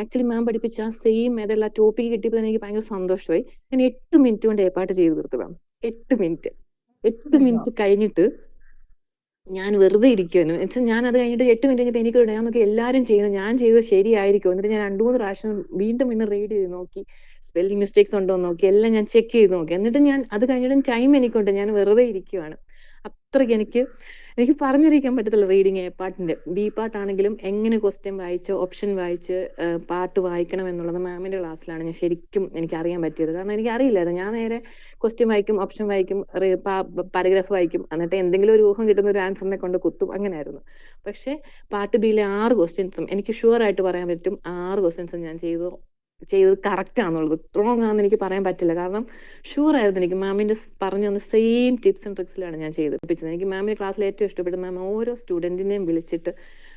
Actually മാം പഠിപ്പിച്ച ആ same ഏതെല്ലാം ആ ടോപ്പിക്ക് കിട്ടിയപ്പോൾ എനിക്ക് ഭയങ്കര സന്തോഷമായി. ഞാൻ എട്ട് മിനിറ്റ് കൊണ്ട് ഏപ്പാട്ട് ചെയ്ത് തീർത്തു മാം എട്ട് മിനിറ്റ് എട്ട് മിനിറ്റ് കഴിഞ്ഞിട്ട് ഞാൻ വെറുതെ ഇരിക്കുവായിരുന്നു. വെച്ചാൽ ഞാൻ അത് കഴിഞ്ഞിട്ട് എട്ട് മിനിറ്റ് കഴിഞ്ഞപ്പോൾ എനിക്ക് ഞാൻ നോക്കി എല്ലാവരും ചെയ്യുന്നു. ഞാൻ ചെയ്തത് ശരിയായിരിക്കും. എന്നിട്ട് ഞാൻ രണ്ടു മൂന്ന് പ്രാവശ്യം വീണ്ടും വീണ്ടും റീഡ് ചെയ്ത് നോക്കി. സ്പെല്ലിംഗ് മിസ്റ്റേക്സ് ഉണ്ടോ എന്ന് നോക്കി. എല്ലാം ഞാൻ ചെക്ക് ചെയ്ത് നോക്കി. എന്നിട്ട് ഞാൻ അത് കഴിഞ്ഞിട്ട് ടൈം എനിക്കുണ്ട്. ഞാൻ വെറുതെ ഇരിക്കുവാണ്. അത്രയ്ക്ക് എനിക്ക് എനിക്ക് പറഞ്ഞറിയിക്കാൻ പറ്റത്തില്ല റീഡിങ് എ പാട്ടിന്റെ ബി പാട്ടാണെങ്കിലും എങ്ങനെ ക്വസ്റ്റ്യൻ വായിച്ച് ഓപ്ഷൻ വായിച്ച് പാട്ട് വായിക്കണം എന്നുള്ളത് മാമിന്റെ ക്ലാസ്സിലാണ് ഞാൻ ശരിക്കും എനിക്ക് അറിയാൻ പറ്റിയത്. കാരണം എനിക്ക് അറിയില്ലായിരുന്നു ഞാൻ നേരെ ക്വസ്റ്റ്യൻ വായിക്കും ഓപ്ഷൻ വായിക്കും പാരഗ്രാഫ് വായിക്കും. എന്നിട്ട് എന്തെങ്കിലും ഒരു ഊഹം കിട്ടുന്ന ഒരു ആൻസറിനെ കൊണ്ട് കുത്തും. അങ്ങനെയായിരുന്നു. പക്ഷെ പാട്ട് ബിയിലെ ആറ് ക്വസ്റ്റ്യൻസും എനിക്ക് ഷുവർ ആയിട്ട് പറയാൻ പറ്റും ആറ് ക്വസ്റ്റ്യൻസും ഞാൻ ചെയ്തു. ചെയ്തത് കറക്റ്റ് ആണെന്നുള്ളത്. റോങ് ആണെന്ന് എനിക്ക് പറയാൻ പറ്റില്ല. കാരണം ഷുവർ ആയിരുന്നു എനിക്ക് മാമിന്റെ പറഞ്ഞു തന്ന സെയിം ടിപ്സ് ആൻഡ് ട്രിക്സിലാണ് ഞാൻ ചെയ്തിപ്പിച്ചത്. എനിക്ക് മാമിന്റെ ക്ലാസ്സിൽ ഏറ്റവും ഇഷ്ടപ്പെട്ട മാം ഓരോ സ്റ്റുഡന്റിനെയും വിളിച്ചിട്ട്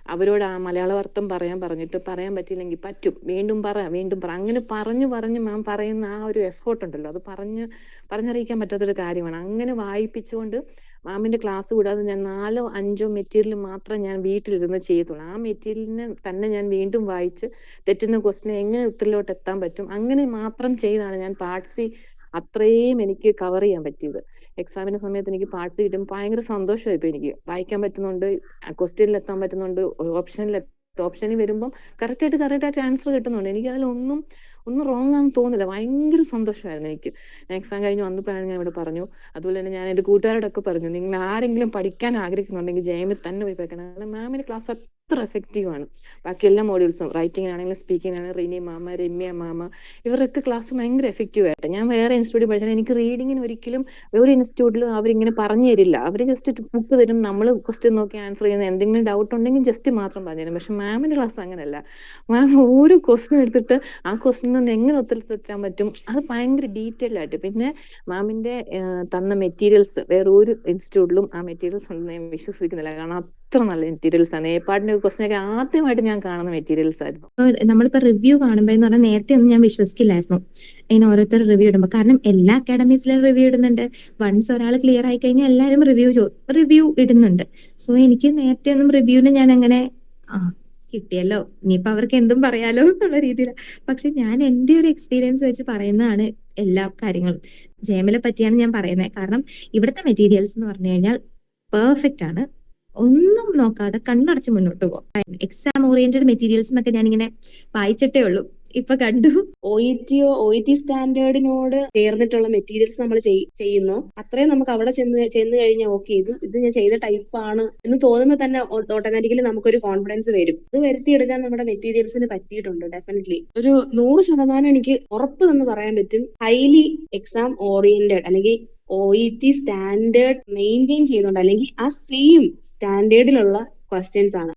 അവരോട് ആ മലയാള വർത്തം പറയാൻ പറഞ്ഞിട്ട് പറയാൻ പറ്റിയില്ലെങ്കിൽ പറ്റും. വീണ്ടും പറ വീണ്ടും പറ. അങ്ങനെ പറഞ്ഞു പറഞ്ഞ് മാം പറയുന്ന ആ ഒരു എഫേർട്ട് ഉണ്ടല്ലോ. അത് പറഞ്ഞ് പറഞ്ഞറിയിക്കാൻ പറ്റാത്തൊരു കാര്യമാണ്. അങ്ങനെ വായിപ്പിച്ചുകൊണ്ട് മാമിന്റെ ക്ലാസ് കൂടാതെ ഞാൻ നാലോ അഞ്ചോ മെറ്റീരിയൽ മാത്രം ഞാൻ വീട്ടിലിരുന്ന് ചെയ്യത്തുള്ളൂ ആ മെറ്റീരിയലിനെ തന്നെ ഞാൻ വീണ്ടും വായിച്ച് തെറ്റുന്ന ക്വസ്റ്റിനെ എങ്ങനെ ഉത്തരിലോട്ട് എത്താൻ പറ്റും? അങ്ങനെ മാത്രം ചെയ്താണ് ഞാൻ പാർട്സി അത്രയും എനിക്ക് കവർ ചെയ്യാൻ പറ്റിയത്. എക്സാമിന്റെ സമയത്ത് എനിക്ക് പാർട്സ് കിട്ടും. ഭയങ്കര സന്തോഷമായി ഇപ്പൊ എനിക്ക്. വായിക്കാൻ പറ്റുന്നുണ്ട് ക്വസ്റ്റ്യനിൽ എത്താൻ പറ്റുന്നുണ്ട് ഓപ്ഷനിൽ ഓപ്ഷനിൽ വരുമ്പോൾ കറക്റ്റ് ആയിട്ട് കറക്റ്റ് ആയിട്ട് ആൻസർ കിട്ടുന്നുണ്ട്. എനിക്ക് അതിലൊന്നും ഒന്നും റോങ് ആണെന്ന് തോന്നില്ല ഭയങ്കര സന്തോഷമായിരുന്നു എനിക്ക്. എക്സാം കഴിഞ്ഞ് വന്നപ്പോഴാണ് ഞാൻ ഇവിടെ പറഞ്ഞു. അതുപോലെ തന്നെ ഞാൻ എന്റെ കൂട്ടുകാരോടൊക്കെ പറഞ്ഞു നിങ്ങൾ ആരെങ്കിലും പഠിക്കാൻ ആഗ്രഹിക്കുന്നുണ്ടെങ്കിൽ ജയമി തന്നെ പോയി പഠിക്കണം. കാരണം മാമിന്റെ ക്ലാസ് അത്ര എഫക്റ്റീവ് ആണ്. ബാക്കി എല്ലാ മോഡ്യൂൾസും റൈറ്റിംഗ് ആണെങ്കിലും സ്പീക്കിംഗ് ആണെങ്കിലും റിനി മാമ രമ്യ മാമ ഇവരൊക്കെ ക്ലാസ് ഭയങ്കര എഫക്റ്റീവ് ആയിട്ട്. ഞാൻ വേറെ ഇൻസ്റ്റിറ്റ്യൂട്ടിൽ പഠിച്ചാൽ എനിക്ക് റീഡിങ്ങിന് ഒരിക്കലും ഒരു ഇൻസ്റ്റിറ്റ്യൂട്ടിലും അവരിങ്ങനെ പറഞ്ഞു തരില്ല. അവർ ജസ്റ്റ് ബുക്ക് തരും. നമ്മൾ ക്വസ്റ്റ്യൻ നോക്കി ആൻസർ ചെയ്യുന്ന എന്തെങ്കിലും ഡൗട്ട് ഉണ്ടെങ്കിൽ ജസ്റ്റ് മാത്രം പറഞ്ഞു തരും. പക്ഷെ മാമിന്റെ ക്ലാസ് അങ്ങനെയല്ല. മാം ഓരോ ക്വസ്റ്റ്യൻ എടുത്തിട്ട് ആ ക്വസ്റ്റ്യൻ നിന്ന് എങ്ങനെ ഉത്തരത്തെത്താൻ പറ്റും? അത് ഭയങ്കര ഡീറ്റെയിൽ ആയിട്ട്. പിന്നെ മാമിന്റെ തന്ന മെറ്റീരിയൽസ് വേറെ ഒരു ഇൻസ്റ്റിറ്റ്യൂട്ടിലും ആ മെറ്റീരിയൽസ് ഉണ്ടെന്ന് ഞാൻ വിശ്വസിക്കുന്നില്ല. കാരണം അത്ര നല്ല മെറ്റീരിയൽസ് ആണ്. ഏപ്പാടിന്റെ ക്വസ്റ്റൻ ഒക്കെ ആദ്യമായിട്ട് ഞാൻ കാണുന്ന മെറ്റീരിയൽസ് ആയിരുന്നു. നമ്മളിപ്പോ റിവ്യൂ കാണുമ്പോൾ എന്ന് പറഞ്ഞാൽ നേരത്തെ ഒന്നും ഞാൻ വിശ്വസിക്കില്ലായിരുന്നു. ഇങ്ങനെ ഓരോരുത്തർ റിവ്യൂ ഇടുമ്പോൾ കാരണം എല്ലാ അക്കാഡമീസിലും റിവ്യൂ ഇടുന്നുണ്ട്. വൺസ് ഒരാൾ ക്ലിയർ ആയി കഴിഞ്ഞാൽ എല്ലാവരും റിവ്യൂ റിവ്യൂ ഇടുന്നുണ്ട്. സോ എനിക്ക് നേരത്തെ ഒന്നും റിവ്യൂവിന് ഞാൻ അങ്ങനെ ആ കിട്ടിയല്ലോ. ഇനിയിപ്പോ അവർക്ക് എന്തും പറയാലോ എന്നുള്ള രീതിയിൽ പക്ഷെ ഞാൻ എന്റെ ഒരു എക്സ്പീരിയൻസ് വെച്ച് പറയുന്നതാണ് എല്ലാ കാര്യങ്ങളും. ജയമലെ പറ്റിയാണ് ഞാൻ പറയുന്നത് കാരണം ഇവിടുത്തെ മെറ്റീരിയൽസ് എന്ന് പറഞ്ഞു കഴിഞ്ഞാൽ പെർഫെക്റ്റ് ആണ്. ഒന്നും നോക്കാതെ കണ്ണടച്ച് മുന്നോട്ട് പോകാം. എക്സാം ഓറിയന്റഡ് മെറ്റീരിയൽസ് എന്നൊക്കെ ഞാനിങ്ങനെ വായിച്ചിട്ടേ ഉള്ളൂ. ഇപ്പൊ കണ്ടു. ഒ ഇ ടിയോ ഒ ഇ ടി സ്റ്റാൻഡേർഡിനോട് ചേർന്നിട്ടുള്ള മെറ്റീരിയൽസ് നമ്മൾ ചെയ്യുന്നു. അത്രയും നമുക്ക് അവിടെ ചെന്ന് ചെന്ന് കഴിഞ്ഞാൽ ഓക്കെ ഇത് ഇത് ഞാൻ ചെയ്ത ടൈപ്പ് ആണ് എന്ന് തോന്നുമ്പോൾ തന്നെ ഓട്ടോമാറ്റിക്കലി നമുക്കൊരു കോൺഫിഡൻസ് വരും. ഇത് വരുത്തിയെടുക്കാൻ നമ്മുടെ മെറ്റീരിയൽസിന് പറ്റിയിട്ടുണ്ട് ഡെഫിനറ്റ്ലി ഒരു നൂറ് ശതമാനം എനിക്ക് ഉറപ്പ് എന്ന് പറയാൻ പറ്റും. ഹൈലി എക്സാം ഓറിയന്റഡ് അല്ലെങ്കിൽ O E T standard maintain ചെയ്യുന്നുണ്ട്. അല്ലെങ്കിൽ ആ സെയിം സ്റ്റാൻഡേർഡിലുള്ള ക്വസ്റ്റ്യൻസ് ആണ്.